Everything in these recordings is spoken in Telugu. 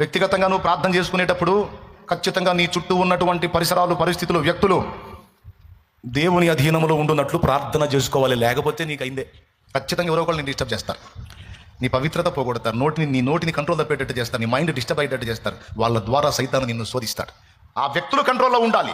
వ్యక్తిగతంగా నువ్వు ప్రార్థన చేసుకునేటప్పుడు ఖచ్చితంగా నీ చుట్టూ ఉన్నటువంటి పరిసరాలు పరిస్థితులు వ్యక్తులు దేవుని అధీనంలో ఉండున్నట్లు ప్రార్థన చేసుకోవాలి. లేకపోతే నీకు అయిందే ఖచ్చితంగా ఎవరో ఒకళ్ళు నేను డిస్టర్బ్ చేస్తారు. నీ పవిత్రత పోగొడతారు. నోటిని నీ నోటిని కంట్రోల్ తప్పేటట్టు చేస్తారు. నీ మైండ్ డిస్టర్బ్ అయ్యేటట్టు చేస్తారు. వాళ్ళ ద్వారా సైతాన్ని నిన్ను శోధిస్తాడు. ఆ వ్యక్తులు కంట్రోల్లో ఉండాలి.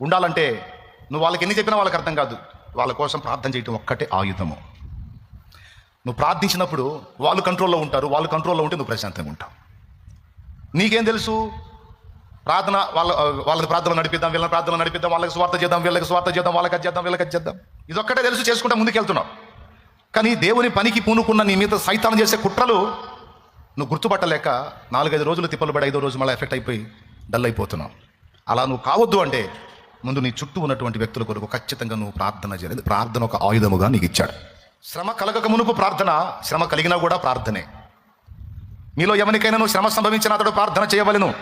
ఉండాలంటే నువ్వు వాళ్ళకి ఎన్ని చెప్పినా వాళ్ళకి అర్థం కాదు. వాళ్ళ కోసం ప్రార్థన చేయటం ఒక్కటే ఆయుధము. నువ్వు ప్రార్థించినప్పుడు వాళ్ళు కంట్రోల్లో ఉంటారు. వాళ్ళు కంట్రోల్లో ఉంటే నువ్వు ప్రశాంతంగా ఉంటావు. నీకేం తెలుసు? ప్రార్థన వాళ్ళ వాళ్ళకి ప్రార్థన నడిపిద్దాం వీళ్ళని ప్రార్థన నడిపిద్దాం వాళ్ళకి స్వార్థ చేద్దాం వీళ్ళకి స్వార్థ చేద్దాం వాళ్ళకి అది చేద్దాం వీళ్ళకి అది చేద్దాం. ఇదొక్కటే తెలుసు చేసుకుంటా ముందుకెళ్తున్నావు. కానీ దేవుని పనికి పూనుకున్న నీ మీద సైతానం చేసే కుట్రలు నువ్వు గుర్తుపట్టలేక నాలుగైదు రోజులు తిప్పలు పడి ఐదో రోజు మళ్ళీ ఎఫెక్ట్ అయిపోయి డల్ అయిపోతున్నావు. అలా నువ్వు కావద్దు అంటే ముందు నీ చుట్టూ ఉన్నటువంటి వ్యక్తుల కొరకు ఖచ్చితంగా నువ్వు ప్రార్థన చేయలేదు ప్రార్థన ఒక ఆయుధముగా నీకు ఇచ్చాడు. శ్రమ కలగక మునుపు ప్రార్థన శ్రమ కలిగినా కూడా ప్రార్థనే. మీలో ఎవరికైనా నువ్వు శ్రమ సంభవించిన అతడు ప్రార్థన చేయవలను.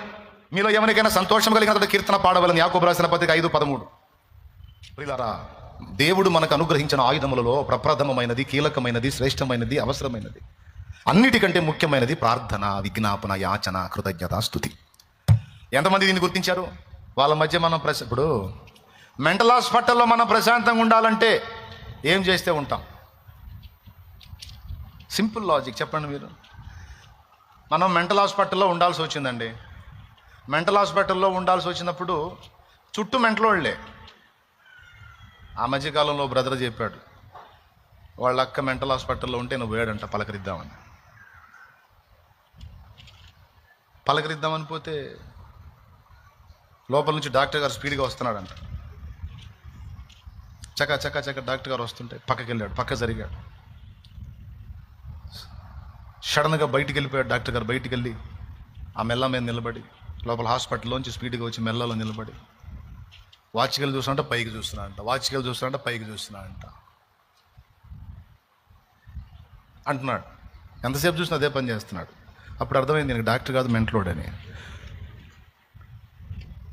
మీలో ఎవరికైనా సంతోషం కలిగిన అతడు కీర్తన పాడవలను యాకోబు రాసిన పత్రిక ఐదు పదమూడు. ప్రియులారా దేవుడు మనకు అనుగ్రహించిన ఆయుధములలో ప్రప్రథమమైనది కీలకమైనది శ్రేష్టమైనది అవసరమైనది. అన్నిటికంటే ముఖ్యమైనది ప్రార్థన విజ్ఞాపన యాచన కృతజ్ఞత స్థుతి. ఎంతమంది దీన్ని గుర్తించారు? వాళ్ళ మధ్య మనం ప్రశ ఇప్పుడు మెంటల్ హాస్పిటల్లో మనం ప్రశాంతంగా ఉండాలంటే ఏం చేస్తే ఉంటాం? సింపుల్ లాజిక్ చెప్పండి మీరు. మనం మెంటల్ హాస్పిటల్లో ఉండాల్సి వచ్చిందండి. మెంటల్ హాస్పిటల్లో ఉండాల్సి వచ్చినప్పుడు చుట్టూ మెంటల్ వాళ్ళే. ఆ మధ్యకాలంలో బ్రదర్ చెప్పాడు వాళ్ళ అక్క మెంటల్ హాస్పిటల్లో ఉంటే నువ్వు వేడంట పలకరిద్దామని. పలకరిద్దామని పోతే లోపల నుంచి డాక్టర్ గారు స్పీడ్గా వస్తున్నాడంట. చక చక చక డాక్టర్ గారు వస్తుంటే పక్కకి వెళ్ళాడు పక్క జరిగాడు. సడన్గా బయటికి వెళ్ళిపోయాడు డాక్టర్ గారు. బయటికి వెళ్ళి ఆ మెల్ల మీద నిలబడి లోపల హాస్పిటల్లోంచి స్పీడ్గా వచ్చి మెల్లలో నిలబడి వాచికలు చూస్తున్నా పైకి చూస్తున్నా అంట వాచికలు చూస్తున్నా పైకి చూస్తున్నా అంట అంటున్నాడు. ఎంతసేపు చూసినా అదే పని చేస్తున్నాడు. అప్పుడు అర్థమైంది నేను డాక్టర్ కాదు మెంటలోడ్ అని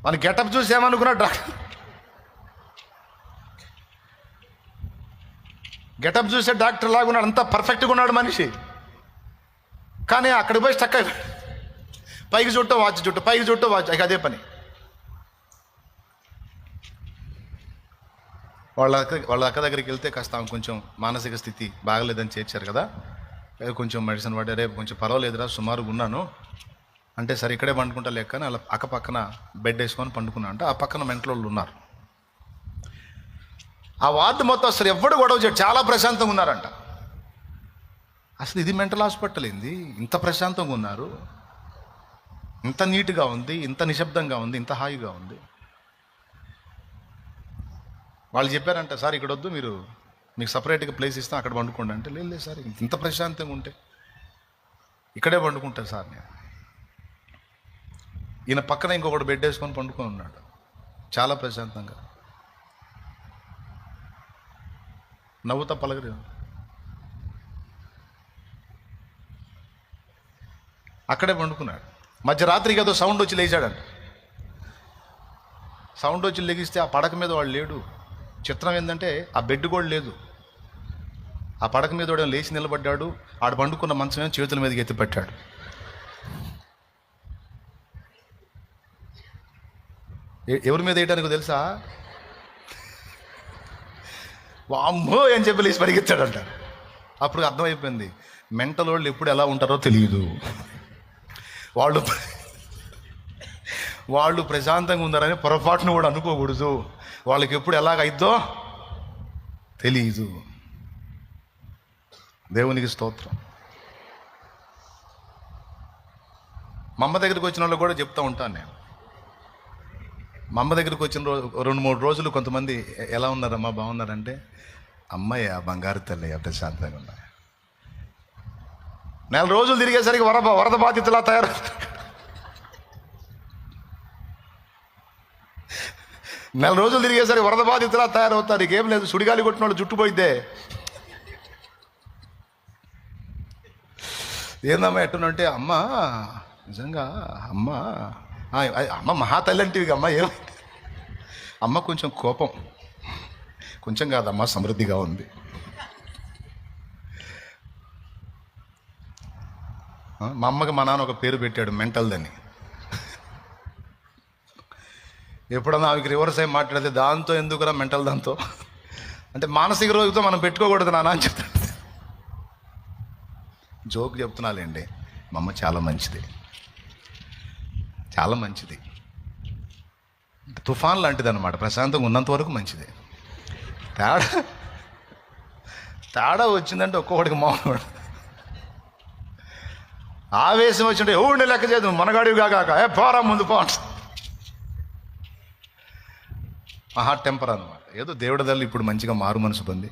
మన గెటప్ చూసి డాక్టర్. గెటప్ చూసే డాక్టర్ లాగా ఉన్నాడు అంత పర్ఫెక్ట్గా ఉన్నాడు మనిషి. కానీ అక్కడికి పోయి స్టక్ అయిపోయాడు పైకి చుట్టూ వాచ్ చుట్టూ పైకి చుట్టూ వాచ్ ఇక అదే పని. వాళ్ళ అక్క వాళ్ళ అక్క దగ్గరికి వెళ్తే కాస్త ఆమె కొంచెం మానసిక స్థితి బాగలేదని చేర్చారు కదా. కొంచెం మెడిసిన్ వాడే రేపు కొంచెం పర్వాలేదురా సుమారుగా ఉన్నాను. అంటే సరే ఇక్కడే పండుకుంటా లేక కానీ అలా అక్క పక్కన బెడ్ వేసుకొని పండుకున్నా. అంటే ఆ పక్కన మెంటల్ వాళ్ళు ఉన్నారు. ఆ వార్డు మొత్తం అసలు ఎవడు గొడవ చేయడు. చాలా ప్రశాంతంగా ఉన్నారంట. అసలు ఇది మెంటల్ హాస్పిటల్ ఏంది? ఇంత ప్రశాంతంగా ఉన్నారు. ఇంత నీట్గా ఉంది ఇంత నిశ్శబ్దంగా ఉంది ఇంత హాయిగా ఉంది. వాళ్ళు చెప్పారంట సార్ ఇక్కడ వద్దు మీరు మీకు సపరేట్గా ప్లేస్ ఇస్తాం అక్కడ పండుకోండి. అంటే లేదు లేదు సార్ ఇంత ప్రశాంతంగా ఉంటే ఇక్కడే పండుకుంటాను సార్ నేను. ఈయన పక్కన ఇంకొకటి బెడ్ వేసుకొని పండుకొని ఉన్నాడు. చాలా ప్రశాంతంగా. నవ్వుతా పలకరి అక్కడే పండుకున్నాడు. మధ్యరాత్రికి ఏదో సౌండ్ వచ్చి లేచాడంట. సౌండ్ వచ్చి లెగిస్తే ఆ పడక మీద వాడు లేడు. చిత్రం ఏంటంటే ఆ బెడ్ కూడా లేదు. ఆ పడక మీద వాడు లేచి నిలబడ్డాడు. ఆడు పండుకున్న మంచం చేతుల మీదకి ఎత్తిపెట్టాడు ఎవరి మీద వేయడానికి తెలుసా? వామ్మో అని చెప్పి లేచి పరిగెత్తాడంట. అప్పుడు అర్థమైపోయింది. మెంటల్ వాళ్ళు ఎప్పుడు ఎలా ఉంటారో తెలియదు. వాళ్ళు వాళ్ళు ప్రశాంతంగా ఉన్నారని పొరపాటును కూడా అనుకోకూడదు. వాళ్ళకి ఎప్పుడు ఎలాగైద్దో తెలియదు దేవునికి స్తోత్రం. మా అమ్మ దగ్గరికి వచ్చిన వాళ్ళు కూడా చెప్తూ ఉంటాను నేను. మా అమ్మ దగ్గరికి వచ్చిన రోజు రెండు మూడు రోజులు కొంతమంది ఎలా ఉన్నారమ్మా బాగున్నారంటే అమ్మాయి ఆ బంగారు తల్లి ప్రశాంతంగా ఉన్నాయి? నెల రోజులు తిరిగేసరికి వరద వరద బాధితులా తయారు. నెల రోజులు తిరిగేసరికి వరద బాధితులా తయారవుతారు. ఏం లేదు సుడిగాలి కొట్టిన వాళ్ళు చుట్టుపోయిద్దే ఏందమ్మా ఎట్టునంటే అమ్మ నిజంగా అమ్మ ఆ, అమ్మ మహాతల్లి అంటివి ఇక అమ్మ ఏం అమ్మ కొంచెం కోపం. కొంచెం కాదమ్మా సమృద్ధిగా ఉంది. మా అమ్మకి మా నాన్న ఒక పేరు పెట్టాడు మెంటల్దని ఎప్పుడన్నా ఆమెకి రివర్స్ అయి మాట్లాడితే దాంతో ఎందుకురా మెంటల్ దాంతో? అంటే మానసిక రోజుతో మనం పెట్టుకోకూడదు నాన్న అని చెప్తాను జోక్ చెప్తున్నాలేండి మా అమ్మ చాలా మంచిది. చాలా మంచిది. తుఫాన్ లాంటిది అనమాట ప్రశాంతంగా ఉన్నంత వరకు మంచిది. తేడా తేడా వచ్చిందంటే ఒక్కొక్కడికి మామూలు ఆవేశం వచ్చింటే ఊడిని లెక్క చేయదు మనగాడివి కాక ఏ పోరా ముందు పో. మహా టెంపర్ అనమాట ఏదో దేవుడి దల్లి ఇప్పుడు మంచిగా మారు మనసు పొంది.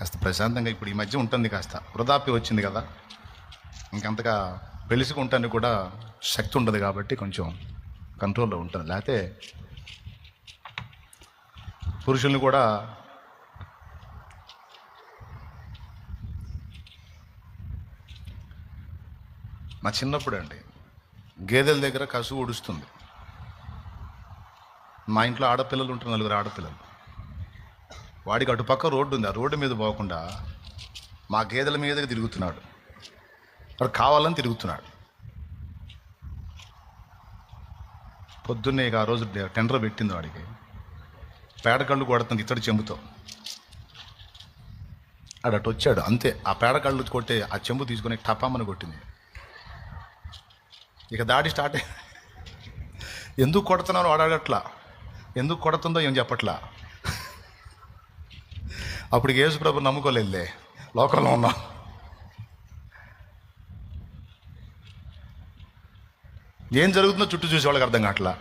కాస్త ప్రశాంతంగా ఇప్పుడు ఈ మధ్య ఉంటుంది కాస్త. వృధాప్య వచ్చింది కదా. ఇంకంతగా పెలుసుకుంటానికి కూడా శక్తి ఉండదు కాబట్టి కొంచెం కంట్రోల్లో ఉంటుంది లేకపోతే పురుషుల్ని కూడా మా చిన్నప్పుడు అండి గేదెల దగ్గర కసువు ఉడుస్తుంది మా ఇంట్లో ఆడపిల్లలు ఉంటారు నలుగురు ఆడపిల్లలు. వాడికి అటుపక్క రోడ్డు ఉంది ఆ రోడ్డు మీద పోకుండా మా గేదెల మీదకి తిరుగుతున్నాడు. వాడు కావాలని తిరుగుతున్నాడు. పొద్దున్నే ఆ రోజు టెండర్ పెట్టింది వాడికి. పేడకళ్ళు కొడుతుంది ఇతడు చెంబుతో. అటు వచ్చాడు అంతే. ఆ పేడకళ్ళు కొట్టే ఆ చెంబు తీసుకొని టపామని కొట్టింది. ఇక దాడి స్టార్ట్ ఎందుకు కొడుతున్నాను వాడు అడగట్లా. ఎందుకు కొడుతుందో ఏం చెప్పట్లా. అప్పుడు యేసు ప్రభు నమ్ముకోలేదులే. లోకంలో ఉన్నా. ఏం జరుగుతుందో చుట్టూ చూసేవాళ్ళకి అర్థం కావట్లా.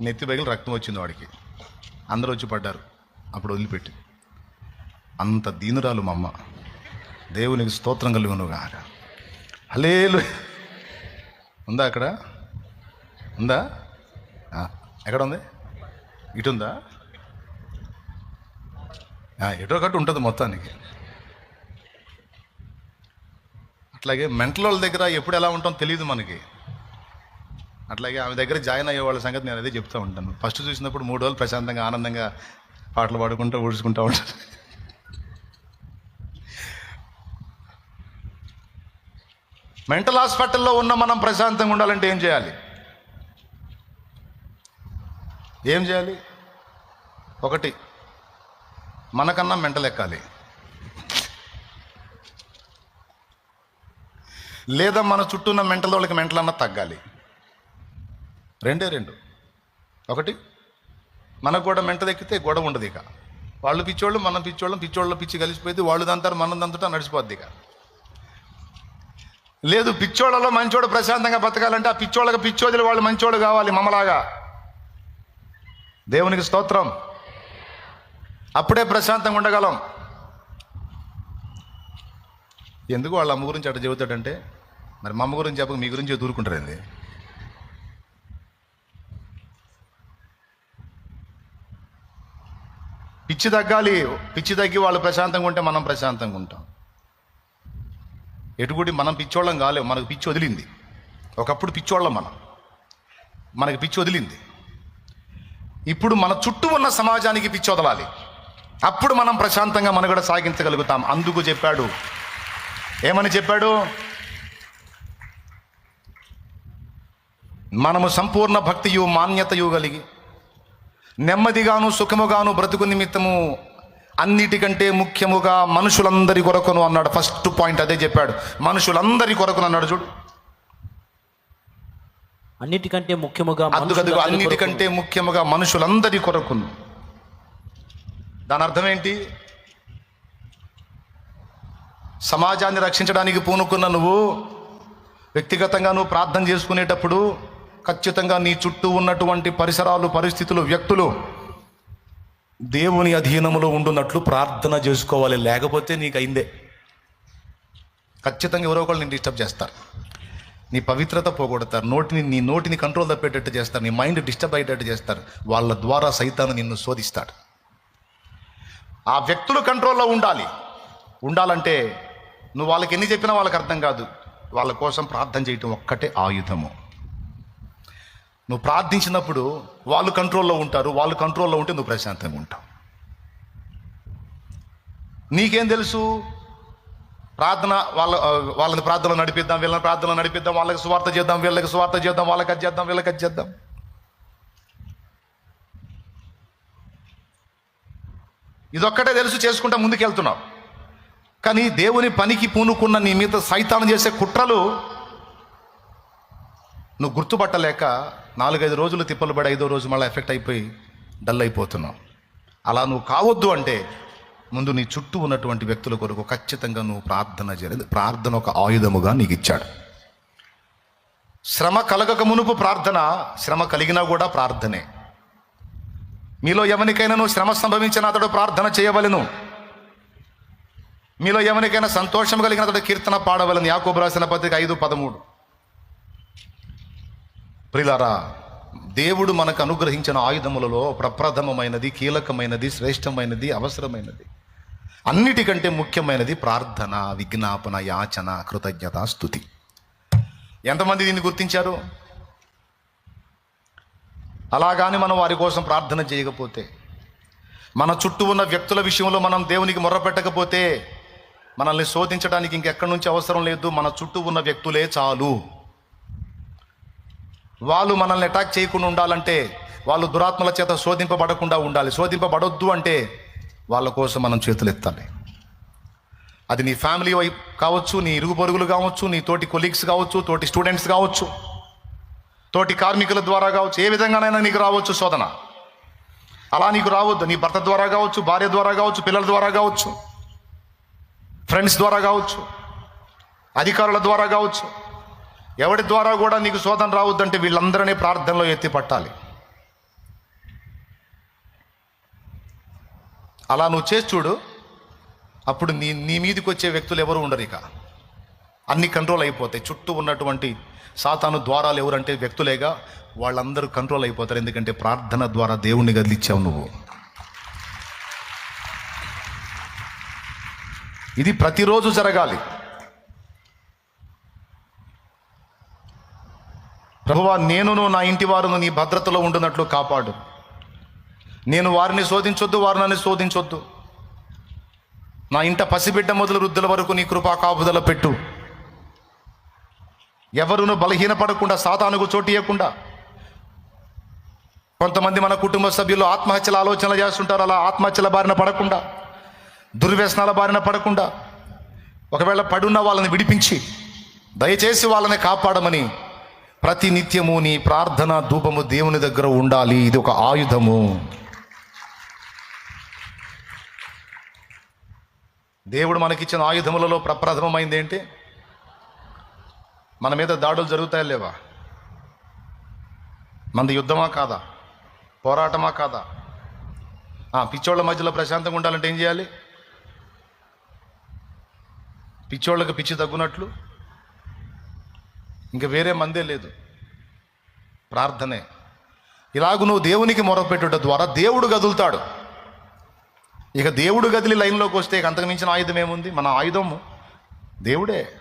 నెత్తి పగిలి రక్తం వచ్చింది వాడికి. అందరూ వచ్చి పడ్డారు. అప్పుడు వదిలిపెట్టి అంత దీనురాలు మా అమ్మ. దేవునికి స్తోత్రం కలుగునుగా హలేలు ఉందా అక్కడ? ఉందా? ఎక్కడ ఉంది? ఇటు ఉందా ఎటో కట్టు ఉంటుంది మొత్తానికి. అట్లాగే మెంటల్ వాళ్ళ దగ్గర ఎప్పుడు ఎలా ఉంటాం తెలియదు మనకి. అట్లాగే ఆమె దగ్గర జాయిన్ అయ్యే వాళ్ళ సంగతి నేను అదే చెప్తూ ఉంటాను. ఫస్ట్ చూసినప్పుడు మూడు రోజులు ప్రశాంతంగా ఆనందంగా పాటలు పాడుకుంటూ ఊడ్చుకుంటూ ఉంటాను. మెంటల్ హాస్పిటల్లో ఉన్న మనం ప్రశాంతంగా ఉండాలంటే ఏం చేయాలి? ఏం చేయాలి? ఒకటి మనకన్నా మెంటల్ ఎక్కాలి. లేదా మన చుట్టూ ఉన్న మెంటల్ వాళ్ళకి మెంటల్ అన్న తగ్గాలి. రెండే రెండు. ఒకటి మనకు కూడా మెంటలు ఎక్కితే గొడవ ఉండదు ఇక. వాళ్ళు పిచ్చోళ్ళు మనం పిచ్చోళ్ళం పిచ్చోళ్ళ పిచ్చి కలిసిపోయింది వాళ్ళు దంతారు మనం దంతటా నడిచిపోద్ది ఇక. లేదు పిచ్చోళ్ళలో మంచోడు ప్రశాంతంగా బతకాలంటే ఆ పిచ్చోళ్ళకి పిచ్చోదిలు వాళ్ళు మంచోడు కావాలి మమ్మలాగా దేవునికి స్తోత్రం. అప్పుడే ప్రశాంతంగా ఉండగలం. ఎందుకు వాళ్ళ అమ్మ గురించి అట్లా చెబుతాడంటే మరి మా అమ్మ గురించి చెప్పక మీ గురించి దూరుకుంటారండి పిచ్చి తగ్గాలి పిచ్చి తగ్గి వాళ్ళు ప్రశాంతంగా ఉంటే మనం ప్రశాంతంగా ఉంటాం. ఎటుగుడి మనం పిచ్చోళ్ళం కాలేము మనకు పిచ్చి వదిలింది. ఒకప్పుడు పిచ్చోళ్ళం మనం. మనకి పిచ్చి వదిలింది. ఇప్పుడు మన చుట్టూ ఉన్న సమాజానికి పిచ్చి వదలాలి. అప్పుడు మనం ప్రశాంతంగా మనుగడ సాగించగలుగుతాం. అందుకు చెప్పాడు. ఏమని చెప్పాడు? మనము సంపూర్ణ భక్తియు మాన్యతయు కలిగి నెమ్మదిగాను సుఖముగాను బ్రతుకు నిమిత్తము అన్నిటికంటే ముఖ్యముగా మనుషులందరి కొరకును అన్నాడు. ఫస్ట్ పాయింట్ అదే చెప్పాడు. మనుషులందరి కొరకును అన్నాడు చూడు. అన్నిటికంటే ముఖ్యముగా అన్నిటికంటే ముఖ్యముగా మనుషులందరి కొరకును. దాని అర్థం ఏంటి? సమాజాన్ని రక్షించడానికి పూనుకున్న నువ్వు వ్యక్తిగతంగా నువ్వు ప్రార్థన చేసుకునేటప్పుడు ఖచ్చితంగా నీ చుట్టూ ఉన్నటువంటి పరిసరాలు పరిస్థితులు వ్యక్తులు దేవుని అధీనంలో ఉండున్నట్లు ప్రార్థన చేసుకోవాలి. లేకపోతే నీకు అయిందే ఖచ్చితంగా ఎవరో ఒకళ్ళు నేను డిస్టర్బ్ చేస్తారు. నీ పవిత్రత పోగొడతారు. నోటిని నీ నోటిని కంట్రోల్ తప్పేటట్టు చేస్తారు. నీ మైండ్ డిస్టర్బ్ అయ్యేటట్టు చేస్తారు. వాళ్ళ ద్వారా సైతాన్ని నిన్ను శోధిస్తాడు. ఆ వ్యక్తులు కంట్రోల్లో ఉండాలి. ఉండాలంటే నువ్వు వాళ్ళకి ఎన్ని చెప్పినా వాళ్ళకి అర్థం కాదు. వాళ్ళ కోసం ప్రార్థన చేయటం ఒక్కటే ఆయుధము. నువ్వు ప్రార్థించినప్పుడు వాళ్ళు కంట్రోల్లో ఉంటారు వాళ్ళు కంట్రోల్లో ఉంటే నువ్వు ప్రశాంతంగా ఉంటావు. నీకేం తెలుసు? ప్రార్థన వాళ్ళ వాళ్ళని ప్రార్థన నడిపిద్దాం వీళ్ళని ప్రార్థన నడిపిద్దాం వాళ్ళకి స్వార్థ చేద్దాం వీళ్ళకి స్వార్థ చేద్దాం వాళ్ళకి అది చేద్దాం వీళ్ళకి అది చేద్దాం. ఇదొక్కటే తెలుసు చేసుకుంటా ముందుకెళ్తున్నాం కానీ దేవుని పనికి పూనుకున్న నీ మీద సైతానం చేసే కుట్రలు నువ్వు గుర్తుపట్టలేక నాలుగైదు రోజులు తిప్పలు పడి ఐదో రోజు మళ్ళీ ఎఫెక్ట్ అయిపోయి డల్ అయిపోతున్నావు. అలా నువ్వు కావద్దు అంటే ముందు నీ చుట్టూ ఉన్నటువంటి వ్యక్తుల కొరకు ఖచ్చితంగా నువ్వు ప్రార్థన చేయలేదు ప్రార్థన ఒక ఆయుధముగా నీకు ఇచ్చాడు. శ్రమ కలగక మునుపు ప్రార్థన శ్రమ కలిగినా కూడా ప్రార్థనే. మీలో ఎవరికైనా నువ్వు శ్రమ సంభవించిన అతడు ప్రార్థన చేయవలెను. మీలో ఎవరికైనా సంతోషం కలిగిన అతడు కీర్తన పాడవలను. యాకోబు రాసిన పత్రిక ఐదు పదమూడు. ప్రిలారా దేవుడు మనకు అనుగ్రహించిన ఆయుధములలో ప్రప్రథమమైనది కీలకమైనది శ్రేష్టమైనది అవసరమైనది. అన్నిటికంటే ముఖ్యమైనది ప్రార్థన విజ్ఞాపన యాచన కృతజ్ఞత స్థుతి. ఎంతమంది దీన్ని గుర్తించారు? అలాగాని మనం వారి కోసం ప్రార్థన చేయకపోతే మన చుట్టూ ఉన్న వ్యక్తుల విషయంలో మనం దేవునికి మొర్రపెట్టకపోతే మనల్ని శోధించడానికి ఇంకెక్కడి నుంచి అవసరం లేదు. మన చుట్టూ ఉన్న వ్యక్తులే చాలు. వాళ్ళు మనల్ని అటాక్ చేయకుండా ఉండాలంటే వాళ్ళు దురాత్మల చేత శోధింపబడకుండా ఉండాలి. శోధింపబడొద్దు అంటే వాళ్ళ కోసం మనం చేతులు ఎత్తాలి. అది నీ ఫ్యామిలీ వైపు కావచ్చు నీ ఇరుగు పొరుగులు కావచ్చు నీ తోటి కొలీగ్స్ కావచ్చు తోటి స్టూడెంట్స్ కావచ్చు తోటి కార్మికుల ద్వారా కావచ్చు ఏ విధంగానైనా నీకు రావచ్చు శోధన. అలా నీకు రావద్దు. నీ భర్త ద్వారా కావచ్చు భార్య ద్వారా కావచ్చు పిల్లల ద్వారా కావచ్చు ఫ్రెండ్స్ ద్వారా కావచ్చు అధికారుల ద్వారా కావచ్చు. ఎవరి ద్వారా కూడా నీకు శోధన రావద్దంటే వీళ్ళందరినీ ప్రార్థనలో ఎత్తి పట్టాలి. అలా నువ్వు చేసి చూడు. అప్పుడు నీ నీ మీదకి వచ్చే వ్యక్తులు ఎవరు ఉండరు ఇక. అన్ని కంట్రోల్ అయిపోతాయి. చుట్టూ ఉన్నటువంటి సాతాను ద్వారాలు ఎవరంటే వ్యక్తులేగా వాళ్ళందరూ కంట్రోల్ అయిపోతారు. ఎందుకంటే ప్రార్థన ద్వారా దేవుణ్ణి గదిలిచ్చావు నువ్వు. ఇది ప్రతిరోజు జరగాలి. ప్రభువా నేనును నా ఇంటి వారును నీ భద్రతలో ఉండునట్లు కాపాడు. నేను వారిని శోధించొద్దు వారు నన్ను శోధించొద్దు. నా ఇంట పసిబిడ్డ మొదలు వృద్ధుల వరకు నీ కృపా కాపుదల పెట్టు. ఎవరును బలహీనపడకుండా సాతానుకు చోటియకుండా ఇవ్వకుండా కొంతమంది మన కుటుంబ సభ్యులు ఆత్మహత్యల ఆలోచనలు చేస్తుంటారు అలా ఆత్మహత్యల బారిన పడకుండా దుర్వ్యసనాల బారిన పడకుండా ఒకవేళ పడున్న వాళ్ళని విడిపించి దయచేసి వాళ్ళని కాపాడమని ప్రతి నిత్యము నీ ప్రార్థన ధూపము దేవుని దగ్గర ఉండాలి. ఇది ఒక ఆయుధము. దేవుడు మనకిచ్చిన ఆయుధములలో ప్రప్రథమమైంది ఏంటి? మన మీద దాడులు జరుగుతాయా లేవా? మనది యుద్ధమా కాదా? పోరాటమా కాదా? పిచ్చోళ్ళ మధ్యలో ప్రశాంతంగా ఉండాలంటే ఏం చేయాలి? పిచ్చోళ్ళకి పిచ్చి తగ్గునట్లు ఇంకా వేరే మందే లేదు. ప్రార్థనే. ఇలాగ నువ్వు దేవునికి మొరపెట్టుట ద్వారా దేవుడు గదులుతాడు. ఇక దేవుడు గదిలి లైన్లోకి వస్తే ఇక అంతకు మించిన ఆయుధం ఏముంది? మన ఆయుధము దేవుడే.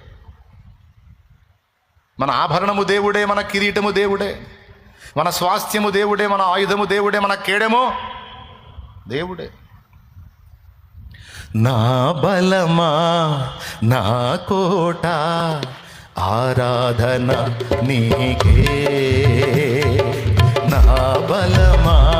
మన ఆభరణము దేవుడే మన కిరీటము దేవుడే. మన స్వాస్థ్యము దేవుడే మన ఆయుధము దేవుడే మన కేడము దేవుడే. నా బలమా నా కోట ఆరాధన నీకే నా బలమా?